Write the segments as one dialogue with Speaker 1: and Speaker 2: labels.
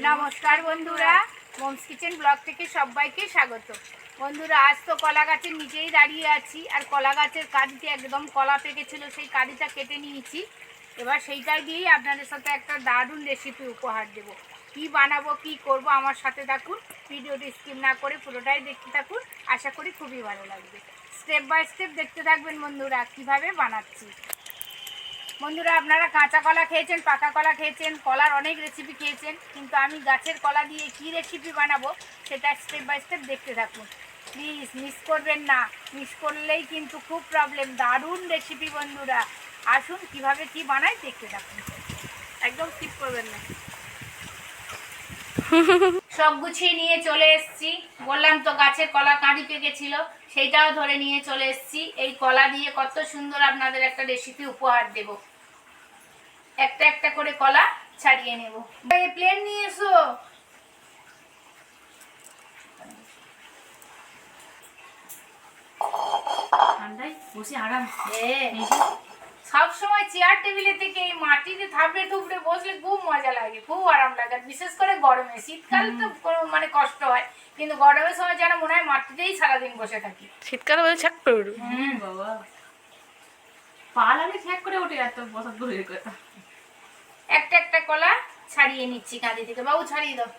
Speaker 1: নমস্কার বন্ধুরা moms kitchen blog থেকে সবাইকে স্বাগত। বন্ধুরা, আজ তো কলা গাছের নিচেই দাঁড়িয়ে আছি, আর কলা গাছের কাঁদিতে একদম কলা পেকেছিল, সেই কাঁদিটা কেটে নিয়েছি। এবার সেইটাই দিয়েই আপনাদের সাথে একটা দারুণ রেসিপি উপহার দেব। কি বানাবো, কি করব, আমার সাথে থাকুন, ভিডিওটি স্কিপ না করে পুরোটাই দেখতে থাকুন, আশা করি খুবই ভালো লাগবে। স্টেপ বাই স্টেপ দেখতে থাকবেন বন্ধুরা, কীভাবে বানাচ্ছি। বন্ধুরা আপনারা কাঁচা কলা খেয়েছেন পাকা কলা খেয়েছেন কলার অনেক রেসিপি খেয়েছেন কিন্তু আমি গাছের কলা দিয়ে কি রেসিপি বানাবো সেটা স্টেপ বাই স্টেপ দেখতে থাকুন। প্লিজ মিস করবেন না। মিস করলেই কিন্তু খুব প্রবলেম দারুণ রেসিপি বন্ধুরা। আসুন কীভাবে কি বানাই দেখতে থাকুন। একদম স্কিপ করবেন না। সব গুছিয়ে নিয়ে চলে এসেছি। বললাম তো গাছের কলা কাঁদি পেকেছিল সেইটাও ধরে নিয়ে চলে এসেছি। এই কলা দিয়ে কত সুন্দর আপনাদের একটা রেসিপি উপহার দেব। একটা একটা করে কলা ছাড়িয়ে নেব। এই প্লেন নিয়ে এসো।
Speaker 2: ঠান্ডায় বসে আরাম।
Speaker 1: সব সময় চেয়ার টেবিলে থেকে এই মাটিতে থাপড়ে টুপড়ে বসলে খুব মজা লাগে খুব আরাম লাগে। বিশেষ করে গরমে শীতকালে তো মানে কষ্ট হয় কিন্তু গরমের সময় যেন মনে হয় মাটিতেই সারাদিন বসে থাকি।
Speaker 3: শীতকালে বলে ছাক করে
Speaker 2: বাবা। পা লাগে ঠ্যাক করে ওঠে এত বসা দূরের কথা।
Speaker 1: একটা একটা কলা ছাড়িয়ে নিচ্ছি কাঁদি থেকে। বাবু ছাড়িয়ে দাও।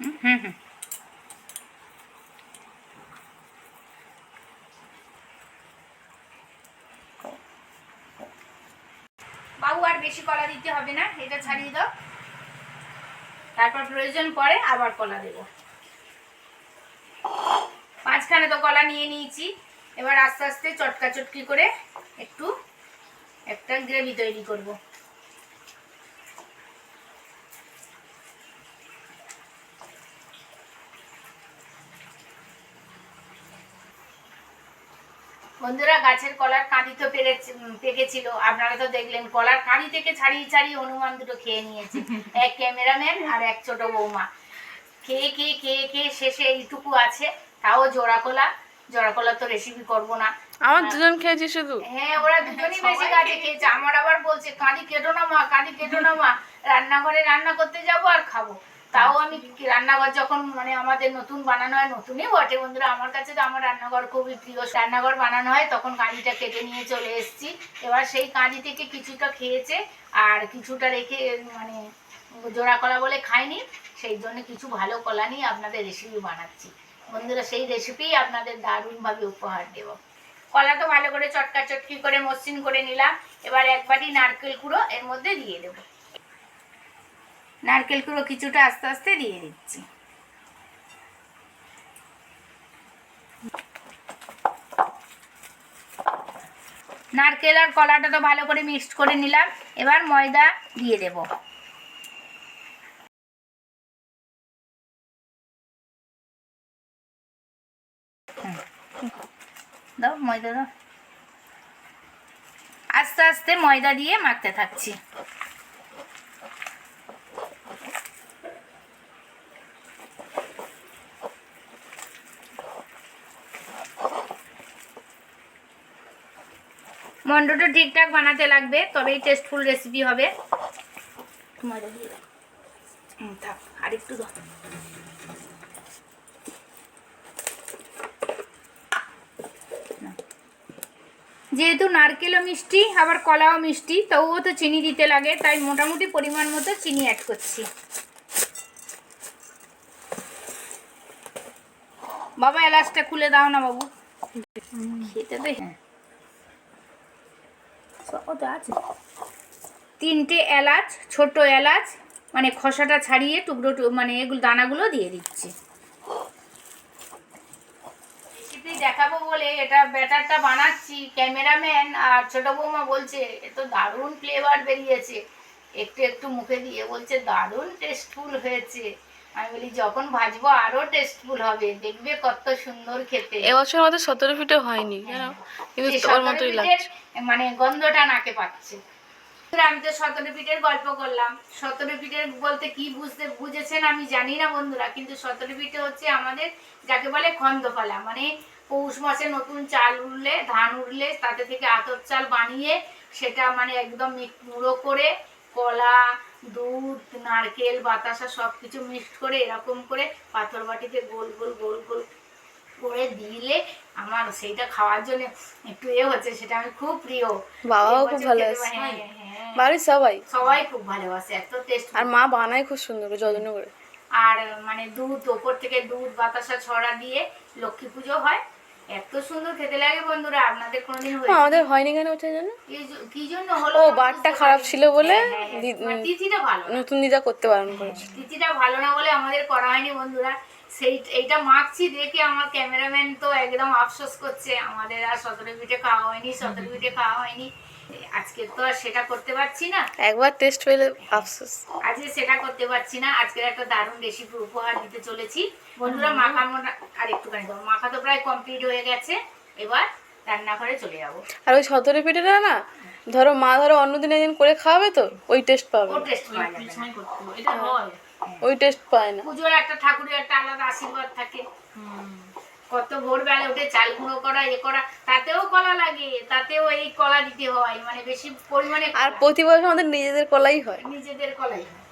Speaker 1: হুম হুম হুম বাবু আর বেশি কলা দিতে হবে না, এটা ছাড়িয়ে দাও। তারপর প্রয়োজন পরে আবার কলা দেব। মাঝখানে তো কলা নিয়ে নিয়েছি, এবার আস্তে আস্তে চটকা চটকি করে একটু একটা গ্রেভি তৈরি করব। বন্ধুরা গাছের কলার কাঁদি তো উম, পেকেছিল। আপনারা তো দেখলেন কলার কাঁদি থেকে ছাড়িয়ে ছাড়িয়ে হনুমান দুটো খেয়ে নিয়েছে। এক ক্যামেরাম্যান আর এক ছোট বৌমা। খেয়ে খেয়ে খেয়ে খেয়ে শেষে এইটুকু আছে। তাও জোড়া কলা। জোড়া কলা তো রেসিপি করব না।
Speaker 3: আমার দুজন খেয়েছি শুধু।
Speaker 1: হ্যাঁ ওরা দুজনই বেশি কাজে খেয়েছে। আমার আবার বলছে কাঁদি কেটো না মা কাঁদি কেটো না মা। রান্নাঘরে রান্না করতে যাব আর খাব। তাও আমি রান্নাঘর যখন মানে আমাদের নতুন বানানো হয়, নতুনই বটে বন্ধুরা। আমার কাছে তো আমার রান্নাঘর খুবই প্রিয়। রান্নাঘর বানানো হয়, তখন কাঁদিটা কেটে নিয়ে চলে এসেছি। এবার সেই কাঁদি থেকে কিছুটা খেয়েছে, আর কিছুটা রেখে মানে জোড়া কলা বলে খাইনি। সেই জন্য কিছু ভালো কলা নিয়ে আপনাদের রেসিপি বানাচ্ছি। বন্ধুরা, সেই রেসিপি আপনাদের দারুণভাবে উপহার দেবো। কলা তো ভালো করে চটকা চটকি করে মসৃণ করে নিলাম। এবার এক বাটি নারকেল কুড়ো এর মধ্যে দিয়ে দেব। নারকেল কুড়ো কিছুটা আস্তে আস্তে দিয়ে দিচ্ছি। নারকেল আর কলাটা তো ভালো করে মিক্সড করে নিলাম। এবার ময়দা দিয়ে দেব। দাও ময়দা দাও। আস্তে আস্তে ময়দা দিয়ে মাখতে থাকছি। মন্ডটা ঠিকঠাক বানাতে লাগবে তবেই টেস্টফুল রেসিপি হবে। থাক আর একটু যেহেতু নারকেলও মিষ্টি আবার কলাও মিষ্টি তবুও তো চিনি দিতে লাগে তাই মোটামুটি পরিমাণ মতো চিনি অ্যাড করছি। বাবা এলাচটা খুলে দাও না বাবু। খেতে দে। হ্যাঁ। আছে। তিনটে এলাচ, ছোট এলাচ মানে খসাটা ছাড়িয়ে টুকরো মানে এগুলো দানাগুলো দিয়ে দিচ্ছি। দেখাবো বলে এটা ব্যাটারটা বানাচ্ছি, ক্যামেরাম্যান আর ছোট বৌমা বলছে, এ তো দারুণ ফ্লেভার বেরিয়েছে। একটু একটু মুখে দিয়ে বলছে, দারুণ টেস্টফুল হয়েছে। আমি বলি যখন ভাজবো আরও টেস্টফুল হবে। দেখবে কত সুন্দর খেতে।
Speaker 3: এবছর আমাদের সতেরো ফিটে হয়নি কিন্তু তোর মতোই লাগছে।
Speaker 1: মানে গন্ধটা নাকে পাচ্ছে। আমি তো সতেরো পিঠের গল্প করলাম। সতেরো পিঠের বলতে কি বুঝতে বুঝেছেন আমি জানি না বন্ধুরা কিন্তু সতেরো পিঠে হচ্ছে আমাদের যাকে বলে খন্দফলা। মানে পৌষ মাসে নতুন চাল উঠলে ধান উঠলে তাতে থেকে আতর চাল বানিয়ে সেটা মানে একদম গুঁড়ো করে কলা দুধ নারকেল বাতাসা সব কিছু মিক্সড করে এরকম করে পাথর বাটিতে গোল গোল গোল গোল করে দিলে আমার সেইটা খাওয়ার জন্য একটু এ হচ্ছে সেটা আমি খুব প্রিয়।
Speaker 3: বাবাও খুব
Speaker 1: বছর
Speaker 3: ভালো
Speaker 1: খেতে
Speaker 3: আছে।
Speaker 1: পারি- হ্যাঁ, হ্যাঁ।
Speaker 3: বাড়ির সবাই?
Speaker 1: সবাই খুব ভালোবাসে এত টেস্ট
Speaker 3: আর মা বানায় খুব সুন্দর করে যত্ন করে।
Speaker 1: আর মানে দুধ ওপর থেকে দুধ বাতাসা ছড়া দিয়ে লক্ষ্মী পুজো হয়। এত সুন্দর খেতে লাগে বন্ধুরা আপনাদের কোনোদিন হয়েছে?
Speaker 3: আমাদের হয়নি কেন ওটা জানো
Speaker 1: কি জন্য হলো
Speaker 3: ও বারটা খারাপ ছিল বলে
Speaker 1: হ্যাঁ, হ্যাঁ, হ্যাঁ। মানে তিথিটা ভালো
Speaker 3: নতুন দিদা করতে বারণ করেছে।
Speaker 1: তিথিটা ভালো না বলে আমাদের করা হয়নি বন্ধুরা। সেই এইটা মাখছি দেখে আমার ক্যামেরাম্যান তো একদম আফসোস করছে। আমাদের আর সতেরো পিঠে খাওয়া হয়নি সতেরো পিঠে খাওয়া হয়নি। আজকে তো আর সেটা করতে পারছি না।
Speaker 3: একবার টেস্ট পেলে আফসোস।
Speaker 1: আজকে সেটা করতে পারছি না। আজকের একটা দারুণ রেসিপি উপহার দিতে চলেছি। বন্ধুরা মাখা আর একটুখানি দাও মাখা তো প্রায় কমপ্লিট হয়ে গেছে। এবার রান্নাঘরে চলে যাব।
Speaker 3: আর ওই সতেরো পিঠেটা না ধরো মা ধরো অন্যদিন একদিন করে খাওয়াবে তো ওই টেস্ট পাবে।
Speaker 2: ওই হয়।
Speaker 3: ওই টেস্ট পায় না।
Speaker 1: পুজোর একটা ঠাকুরের একটা আলাদা আশীর্বাদ থাকে।
Speaker 2: হুম।
Speaker 1: কত ভোরবেলা উঠে চাল গুঁড়ো করা এ করা তাতেও কলা লাগে তাতেও এই কলা দিতে হয় মানে বেশি পরিমাণে
Speaker 3: আর প্রতি বছর আমাদের নিজেদের কলাই হয়।
Speaker 1: নিজেদের কলাই হয়।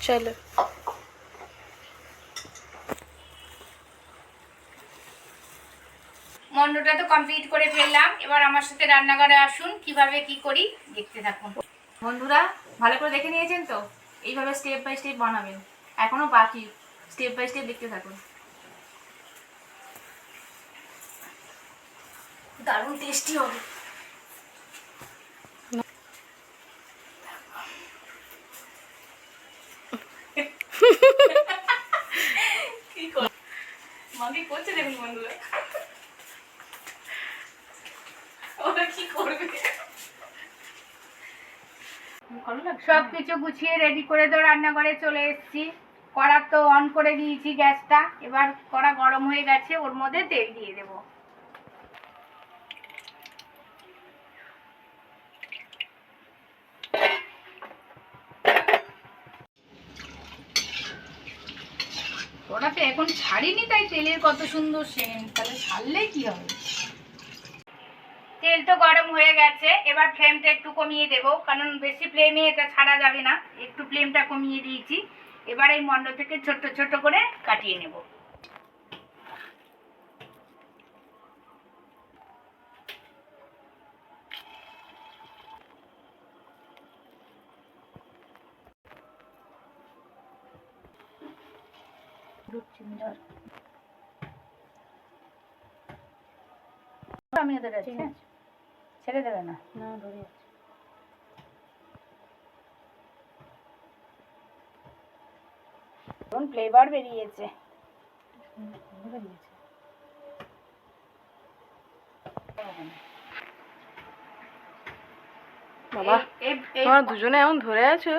Speaker 1: চলো, মন্ডটা তো কমপ্লিট করে ফেললাম। এবার আমার সাথে রান্নাঘরে আসুন কীভাবে কি করি দেখতে থাকুন।
Speaker 2: বন্ধুরা ভালো করে দেখে নিয়েছেন তো? এইভাবে স্টেপ বাই স্টেপ বানাবেন। এখনও বাকি। স্টেপ বাই স্টেপ দেখতে থাকুন। দারুণ টেস্টি হবে। কি কর মাকে করছে দেখুন বন্ধুরা ওরা কি করবে ভালো লাগছে
Speaker 1: সব কিছু গুছিয়ে রেডি করে তো রান্নাঘরে চলে এসেছি। কড়া তো অন করে দিয়েছি গ্যাসটা। এবার কড়া গরম হয়ে গেছে, ওর মধ্যে তেল দিয়ে দেব। ওটাতে এখন ছাড়িনি, তাই তেলের কত সুন্দর সেন্ট তাহলে ছাড়লে কি হবে? তেল তো গরম হয়ে গেছে, এবার ফ্লেমটা একটু কমিয়ে দেবো, কারণ বেশি ফ্লেমে এটা ছাড়া যাবে না, একটু ফ্লেমটা কমিয়ে দিয়েছি, এবার এই মন্ড থেকে ছোট্ট ছোট্ট করে কাটিয়ে নেব। আমি ওদের আছে ছেড়ে দেবে না?
Speaker 2: না ধরে
Speaker 1: এখন ফ্লেভার বেরিয়েছে।
Speaker 3: বাবা তোমরা দুজনে এমন ধরে আছো?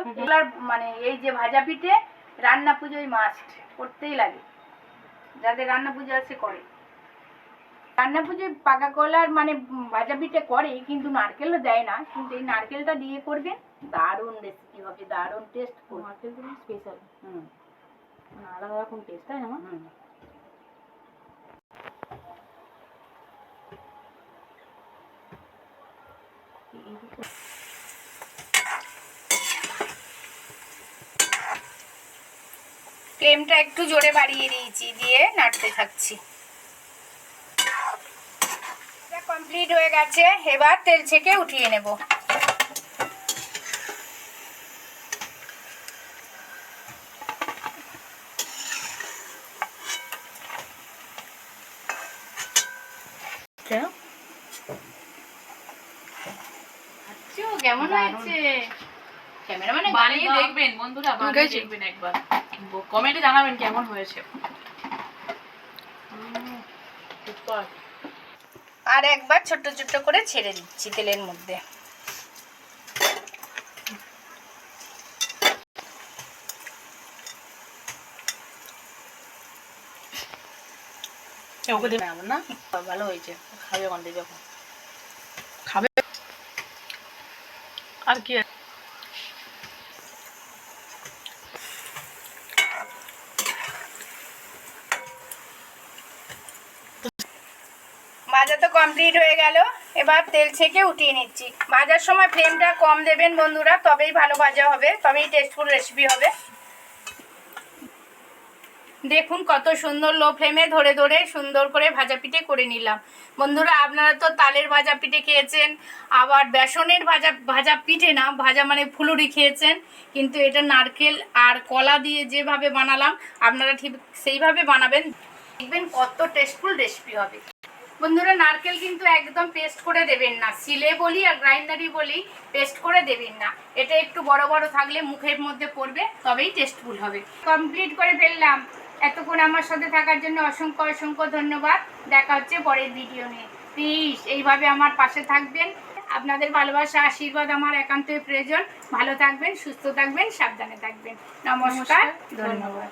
Speaker 1: মানে এই যে ভাজা পিঠে রান্না পুজোয় মাস্ট করতেই লাগে। যাদের রান্না পুজো আছে করে। রান্না পুজোয় পাকা কলার মানে ভাজা পিঠে করে কিন্তু নারকেলও দেয় না। কিন্তু এই নারকেলটা দিয়ে করবেন দারুণ রেসিপি হবে দারুণ টেস্ট
Speaker 2: মার্কেটগুলো স্পেশাল
Speaker 1: হুম।
Speaker 2: মানে আলাদা রকম টেস্ট তাই না?
Speaker 1: হুম। ফ্লেমটা একটু জোরে বাড়িয়ে দিয়েছি দিয়ে নাড়তে থাকছি। কমপ্লিট হয়ে গেছে এবার তেল ছেঁকে উঠিয়ে নেব। আচ্ছা, কেমন হয়েছে? ক্যামেরাম্যানে
Speaker 2: বানিয়ে দেখবেন বন্ধুরা বানিয়ে দেখবেন একবার। কমেন্টে জানাবেন কেমন হয়েছে।
Speaker 1: আর একবার ছোট্ট ছোট্ট করে ছেড়ে দিচ্ছি তেলের মধ্যে।
Speaker 3: না? ভালো হয়েছে। খাবে ওখান থেকে যখন খাবে? আর কি
Speaker 1: ভাজা তো কমপ্লিট হয়ে গেল। এবার তেল ছেঁকে উঠিয়ে নিচ্ছি। ভাজার সময় ফ্লেমটা কম দেবেন বন্ধুরা, তবেই ভালো ভাজা হবে, তবেই টেস্টফুল রেসিপি হবে। দেখুন কত সুন্দর লো ফ্লেমে ধরে ধরে সুন্দর করে ভাজা পিঠে করে নিলাম। বন্ধুরা, আপনারা তো তালের ভাজা পিঠে খেয়েছেন, আবার বেসনের ভাজা ভাজা পিঠে না, ভাজা মানে ফুলুরি খেয়েছেন, কিন্তু এটা নারকেল আর কলা দিয়ে যেভাবে বানালাম, আপনারা ঠিক সেইভাবে বানাবেন। দেখবেন কত টেস্টফুল রেসিপি হবে। বন্ধুরা নারকেল কিন্তু একদম পেস্ট করে দেবেন না। সিলে বলি আর গ্রাইন্ডারি বলি পেস্ট করে দেবেন না। এটা একটু বড় বড় থাকলে মুখের মধ্যে পড়বে তবেই টেস্টফুল হবে। কমপ্লিট করে ফেললাম। এতক্ষণ আমার সাথে থাকার জন্য অসংখ্য অসংখ্য ধন্যবাদ। দেখা হচ্ছে পরের ভিডিও নিয়ে। প্লিজ এইভাবে আমার পাশে থাকবেন। আপনাদের ভালোবাসা আশীর্বাদ আমার একান্তই প্রয়োজন। ভালো থাকবেন সুস্থ থাকবেন সাবধানে থাকবেন। নমস্কার ধন্যবাদ।